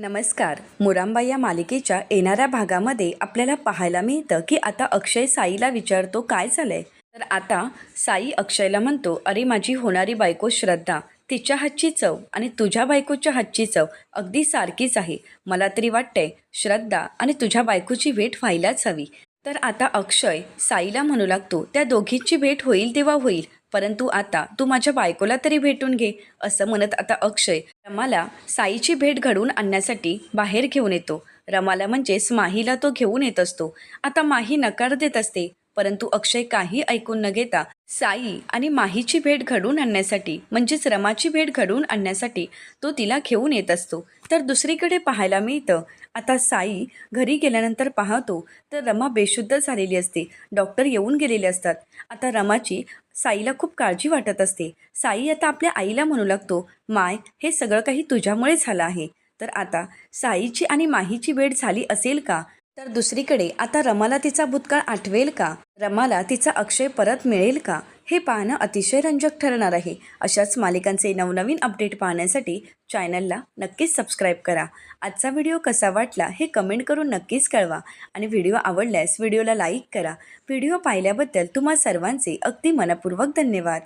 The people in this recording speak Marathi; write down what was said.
नमस्कार. मुरांबा या मालिकेच्या येणाऱ्या भागामध्ये आपल्याला पाहायला मिळतं की आता अक्षय साईला विचारतो काय झालंय. तर आता साई अक्षयला म्हणतो अरे माझी होणारी बायको श्रद्धा तिच्या हातची चव आणि तुझ्या बायकोच्या हातची चव अगदी सारखीच आहे. मला तरी वाटतंय श्रद्धा आणि तुझ्या बायकोची भेट व्हायलाच हवी. तर आता अक्षय साईला म्हणू लागतो त्या दोघींची भेट होईल तेव्हा होईल. परंतु आता तू माझ्या बायकोला तरी भेटून घे असं म्हणत आता अक्षय रमाला साईची भेट घडवून आणण्यासाठी बाहेर घेऊन येतो. रमाला म्हणजेच माहीला तो घेऊन येत असतो. आता माही नकार देत असते. परंतु अक्षय काही ऐकून न घेता साई आणि माहीची भेट घडून आणण्यासाठी म्हणजेच रमाची भेट घडवून आणण्यासाठी तो तिला घेऊन येत असतो. तर दुसरीकडे पाहायला मिळतं आता साई घरी गेल्यानंतर पाहतो तर रमा बेशुद्ध झालेली असते. डॉक्टर येऊन गेलेले असतात. आता रमाची साईला खूप काळजी वाटत असते. साई आता आपल्या आईला म्हणू लागतो माय हे सगळं काही तुझ्यामुळे झालं आहे. तर आता साईची आणि माहीची भेट झाली असेल का? तर दुसरीकडे आता रमाला तिचा भूतकाळ आठवेल का? रमाला तिचा अक्षय परत मिळेल का? हे पाहणं अतिशय रंजक ठरणार आहे. अशाच मालिकांचे नवनवीन अपडेट पाहण्यासाठी चॅनलला नक्कीच सबस्क्राईब करा. आजचा व्हिडिओ कसा वाटला हे कमेंट करून नक्कीच कळवा आणि व्हिडिओ आवडल्यास व्हिडिओला लाईक करा. व्हिडिओ पाहिल्याबद्दल तुम्हा सर्वांचे अगदी मनपूर्वक धन्यवाद.